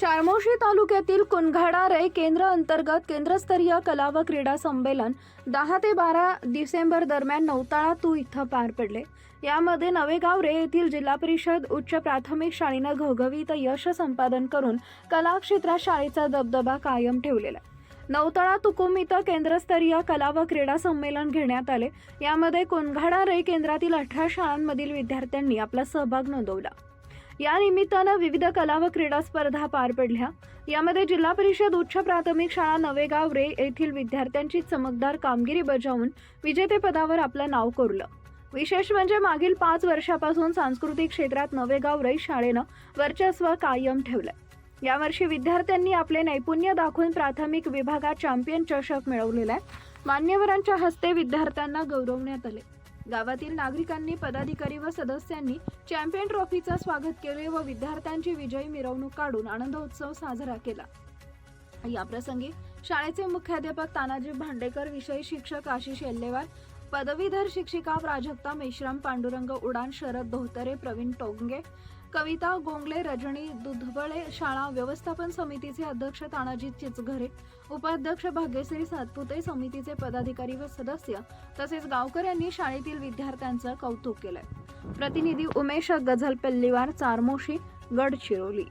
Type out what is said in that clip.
चारमोशी तालुक्यातील कुनघाडा केंद्र अंतर्गत केंद्रस्तरीय कला व क्रीडा संमेलन दहा ते बारा डिसेंबर दरम्यान नौताळा तू इथं पार पडले. यामध्ये नवेगाव रे येथील जिल्हा परिषद उच्च प्राथमिक शाळेनं घवघवीत यश संपादन करून कला क्षेत्रात शाळेचा दबदबा कायम ठेवलेला. आहे. नौतळा तुकुम इथं केंद्रस्तरीय कला व क्रीडा संमेलन घेण्यात आले. यामध्ये कोनघाडा रे केंद्रातील अठरा शाळांमधील विद्यार्थ्यांनी आपला सहभाग नोंदवला. या निमित्तानं विविध कला व क्रीडा स्पर्धा पार पडल्या. यामध्ये जिल्हा परिषद उच्च प्राथमिक शाळा नवेगाव रे येथील विद्यार्थ्यांची चमकदार कामगिरी बजावून विजेतेपदावर आपलं नाव कोरलं. विशेष म्हणजे मागील पाच वर्षापासून सांस्कृतिक क्षेत्रात नवेगाव रे शाळेनं वर्चस्व कायम ठेवलं यावर्षी विद्यार्थ्यांनी आपले नैपुण्य दाखवून प्राथमिक विभागात चॅम्पियन चषक मिळवलेला आहे. मान्यवरांच्या हस्ते विद्यार्थ्यांना गौरवण्यात आले. गावातील नागरिकांनी पदाधिकारी व सदस्यांनी चॅम्पियन ट्रॉफीचं स्वागत केले व विद्यार्थ्यांची विजयी मिरवणूक काढून आनंदोत्सव साजरा केला. या प्रसंगी शाळेचे मुख्याध्यापक तानाजी भांडेकर विषय शिक्षक आशिष येल्लेवार पदवीधर शिक्षिका प्राजक्ता मेश्राम पांडुरंग उडान शरद धोतरे प्रवीण टोंगे कविता गोंगले रजनी दुधबळे शाळा व्यवस्थापन समितीचे अध्यक्ष तानाजी चिचघरे उपाध्यक्ष भाग्यश्री सातपुते समितीचे पदाधिकारी व सदस्य तसेच गावकऱ्यांनी शाळेतील विद्यार्थ्यांचं कौतुक केलंय. प्रतिनिधी उमेश गझल पेल्लीवार चारमोशी गडचिरोली.